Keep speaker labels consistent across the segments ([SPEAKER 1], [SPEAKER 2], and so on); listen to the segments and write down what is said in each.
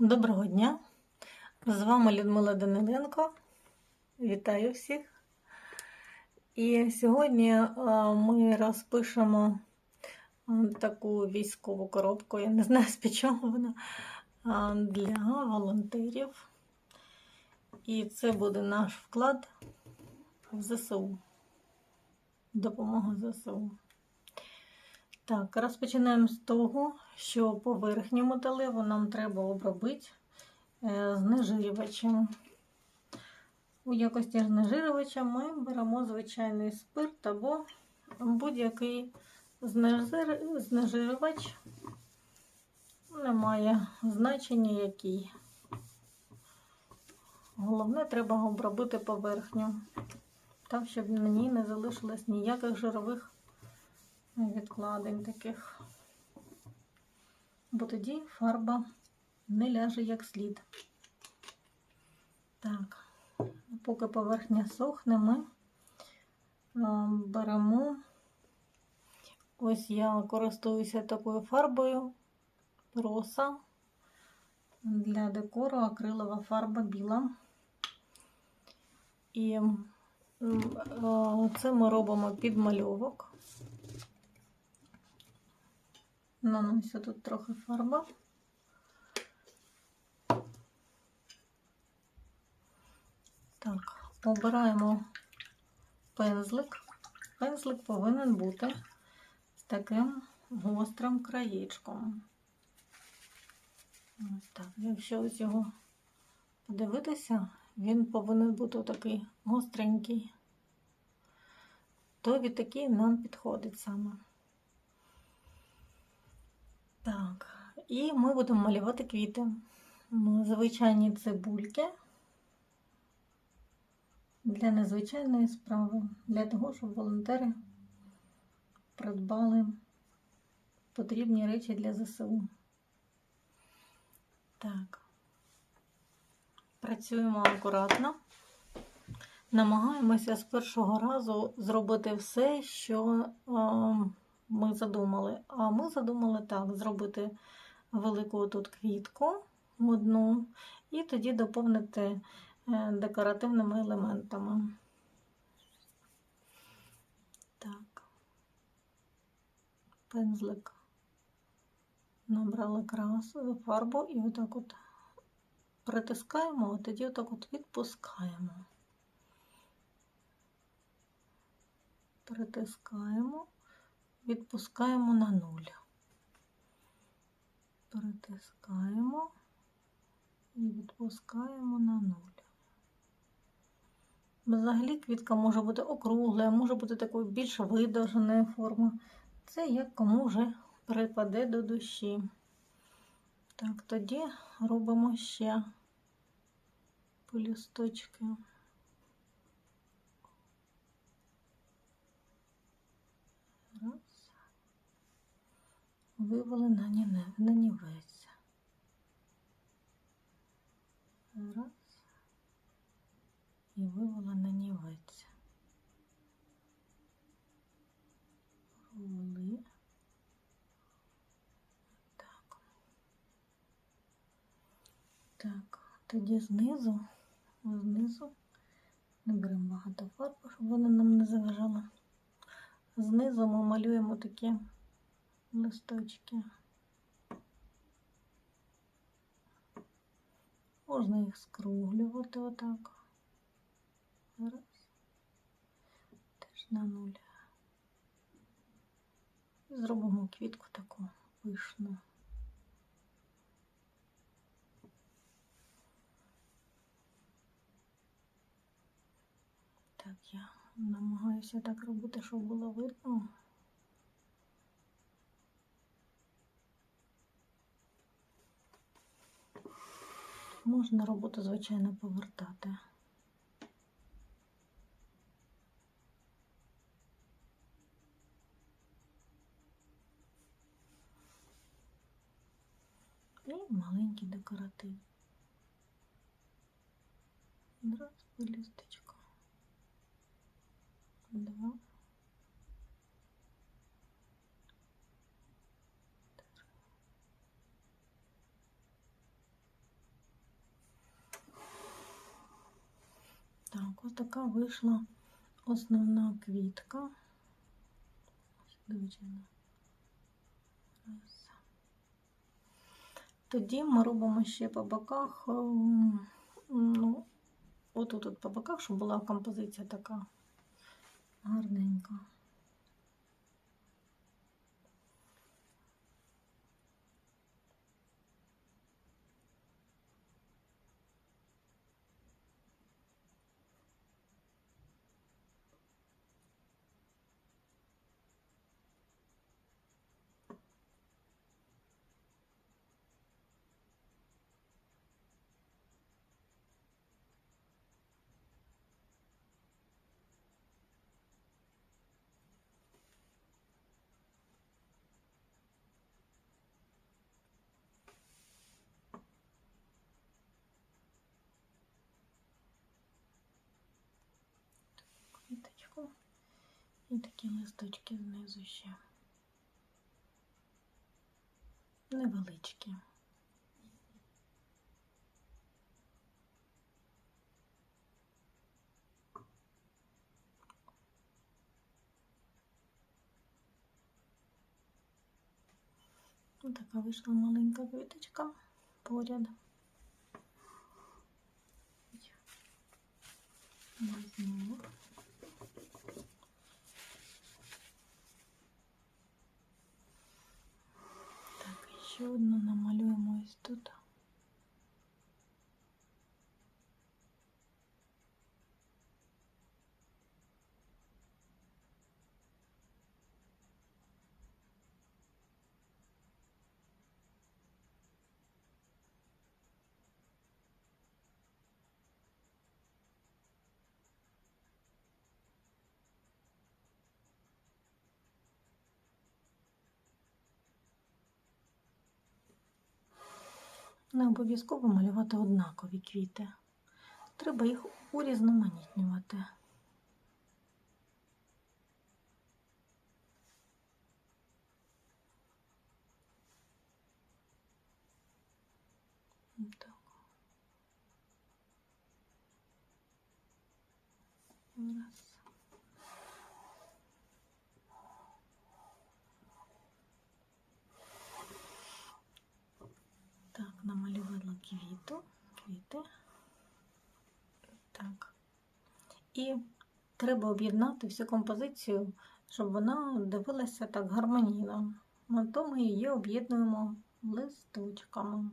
[SPEAKER 1] Доброго дня! З вами Людмила Даниленко. Вітаю всіх. І сьогодні е, ми розпишемо е, таку військову коробку, я не знаю, з чого вона, е, для волонтерів. І це буде наш вклад в ЗСУ. Допомога ЗСУ. Так, розпочинаємо з того, що поверхню металеву нам треба обробити е, знежирювачем. У якості знежирювача ми беремо звичайний спирт або будь-який знежир- знежирювач. Немає значення який. Головне, треба обробити поверхню, так, щоб на ній не залишилось ніяких жирових відкладень таких. Бо тоді фарба не ляже як слід. Так, поки поверхня сохне, ми беремо. Ось я користуюся такою фарбою роса для декору акрилова фарба біла. І це ми робимо підмальовок. Наносю тут трохи фарба. Так, обираємо пензлик. Пензлик повинен бути з таким гострим краєчком. Ось так. Якщо ось його подивитися, він повинен бути такий гостренький. То від такий нам підходить саме. Так, і ми будемо малювати квіти. Ну, Звичайні цибульки для незвичайної справи, для того, щоб волонтери придбали потрібні речі для ЗСУ. Так, працюємо акуратно. Намагаємося з першого разу зробити все, що е, ми задумали. А ми задумали так: зробити велику тут квітку одну, і тоді доповнити е, декоративними елементами. Так, пензлик набрали красу, фарбу і отак от притискаємо, а тоді отак от відпускаємо. Притискаємо відпускаємо на нуль. Притискаємо і відпускаємо на нуль. Взагалі квітка може бути округла, може бути такою більш видовженою форми. Це як кому вже припаде до душі. Так, тоді робимо ще полісточки. Раз. Вивели на ніне- нівець. Раз. І вивела на нівець. Провели. Так. Так, тоді знизу, знизу не беремо багато фарби, щоб вона нам не заважала. Знизу ми малюємо такі листочки. Можна їх скруглювати отак. Раз. Теж на нуль. Зробимо квітку таку пишну. Так, я намагаюся так робити, щоб було видно. Можна роботу, звичайно, повертати. І маленький декоратив. Раз, лісточка. Така вийшла основна квітка. Тоді ми робимо ще по боках, ем, ну, отут от по боках, щоб була композиція така гарненька. квіточку і такі листочки знизу ще невеличкі. Ось така вийшла маленька квіточка поряд. Візьмемо. Так, ще одну намалюємо ось тут. Не обов'язково малювати однакові квіти. Треба їх урізноманітнювати. Так. Раз. Так, намалювала квіту, квіти. Так. І треба об'єднати всю композицію, щоб вона дивилася так гармонійно. На то ми її об'єднуємо листочками.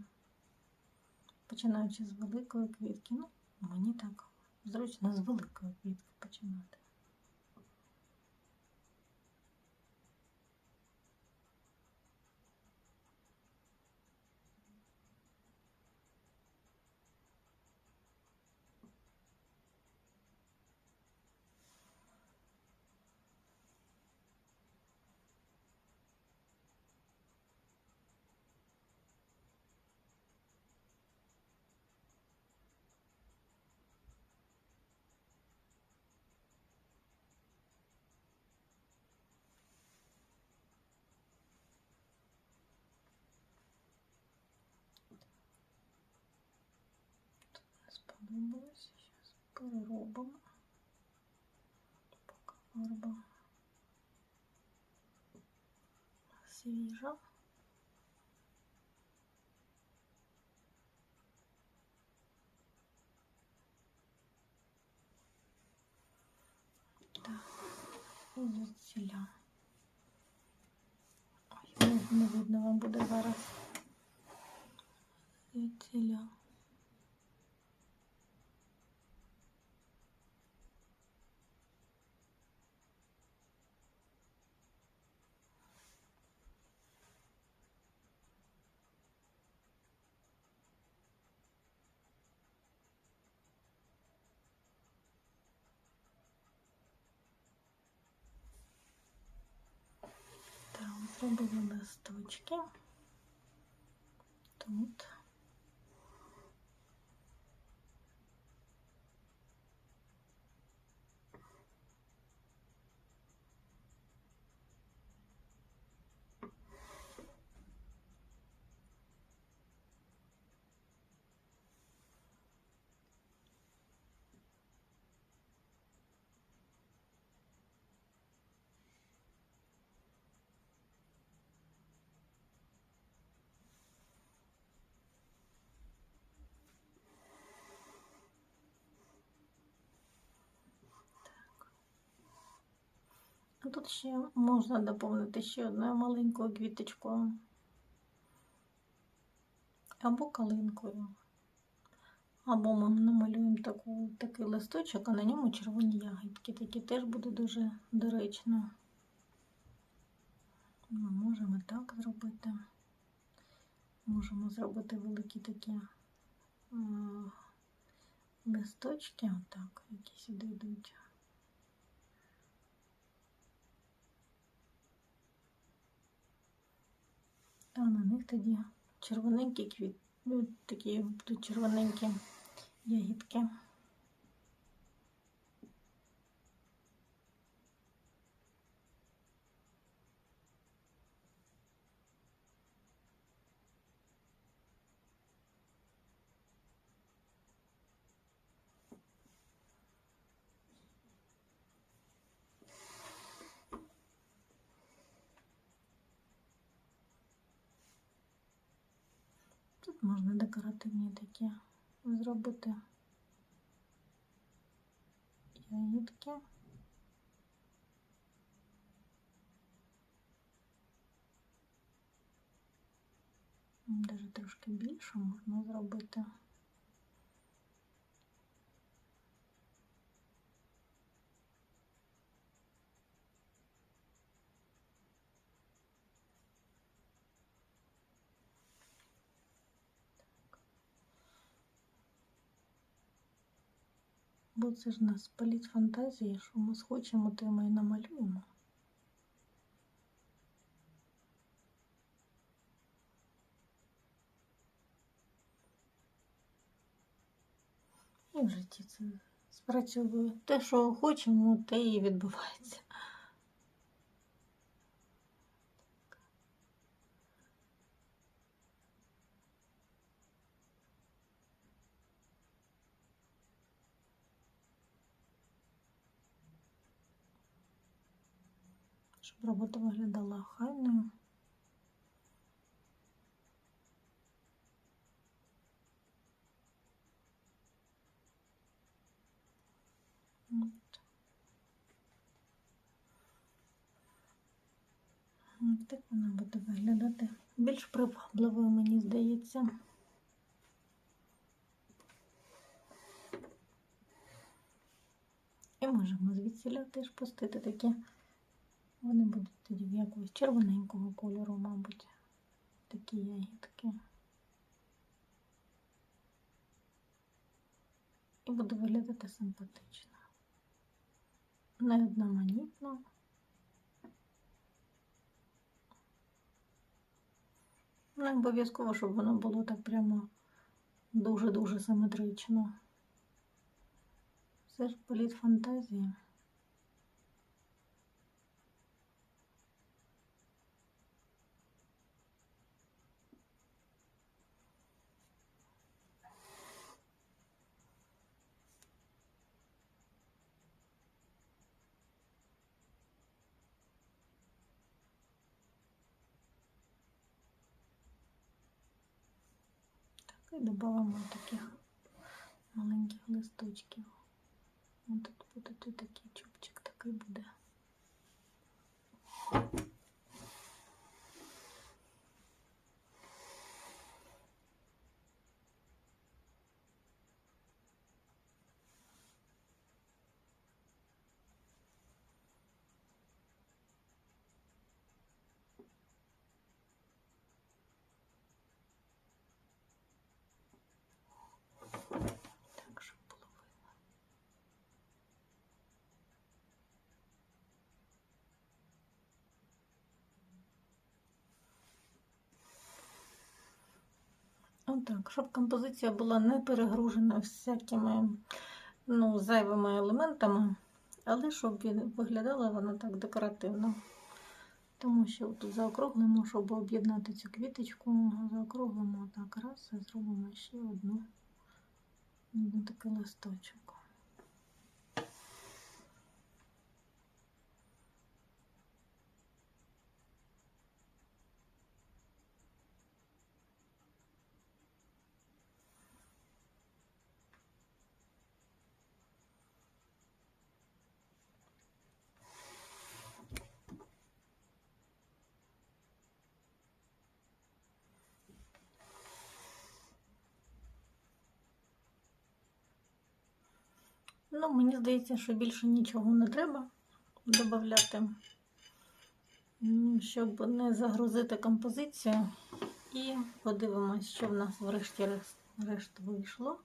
[SPEAKER 1] Починаючи з великої квітки. Ну, мені так зручно з великої квітки починати. Сподобалося. Зараз переробимо. Поки фарба свіжа. Так, і звідсіля. Ой, не, не видно вам буде зараз. Звідсіля. Зробили листочки. Тут. Тут ще можна доповнити ще одною маленькою квіточкою. Або калинкою. Або ми намалюємо таку, такий листочок, а на ньому червоні ягідки. Такі теж буде дуже доречно. Ми можемо так зробити. Можемо зробити великі такі е, листочки, отак, які сюди йдуть. А на них тоді червоненькі квіт, ну, такі будуть червоненькі ягідки. Можна декоративні такі зробити ягідки. Даже трошки більше можна зробити. Бо це ж нас паліть фантазії, що ми схочемо, те ми і намалюємо. І в житті це спрацьовує. Те, що хочемо, те і відбувається. Щоб робота виглядала охайною. Так вона буде виглядати більш привабливою, мені здається. І можемо звідсіля теж пустити такі. Вони будуть тоді в якогось червоненького кольору, мабуть, такі ягідки. І буде виглядати симпатично. Не одноманітно. Не обов'язково, щоб воно було так прямо дуже-дуже симетрично. Це ж політ фантазії. Так, і додамо таких маленьких листочків. Ось тут буде тут такий чубчик такий буде. Отак, щоб композиція була не перегружена всякими ну, зайвими елементами, але щоб виглядала вона так декоративно. Тому що тут заокруглимо, щоб об'єднати цю квіточку, заокруглимо так раз і зробимо ще одну, одну такий листочок. Ну, мені здається, що більше нічого не треба додати, щоб не загрузити композицію. І подивимось, що в нас врешті-решт вийшло.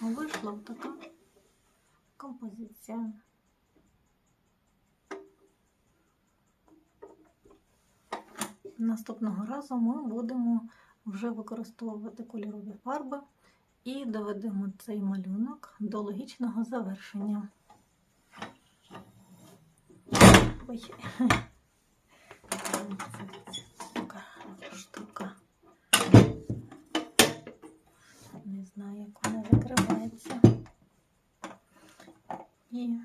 [SPEAKER 1] Вийшла така композиція. Наступного разу ми будемо вже використовувати кольорові фарби і доведемо цей малюнок до логічного завершення. Ой. Така штука. Не знаю, як вона закривається. І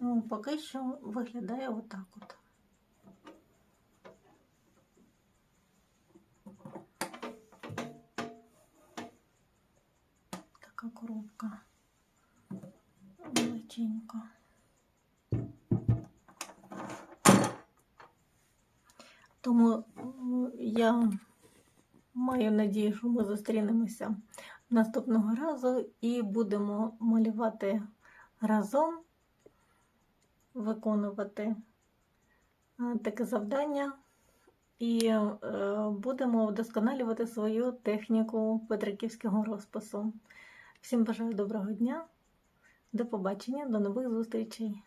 [SPEAKER 1] ну, поки що виглядає отак от. Коробка величенька. Тому я маю надію, що ми зустрінемося наступного разу і будемо малювати разом, виконувати е, таке завдання. І е, будемо вдосконалювати свою техніку петриківського розпису. Всім бажаю доброго дня, до побачення, до нових зустрічей!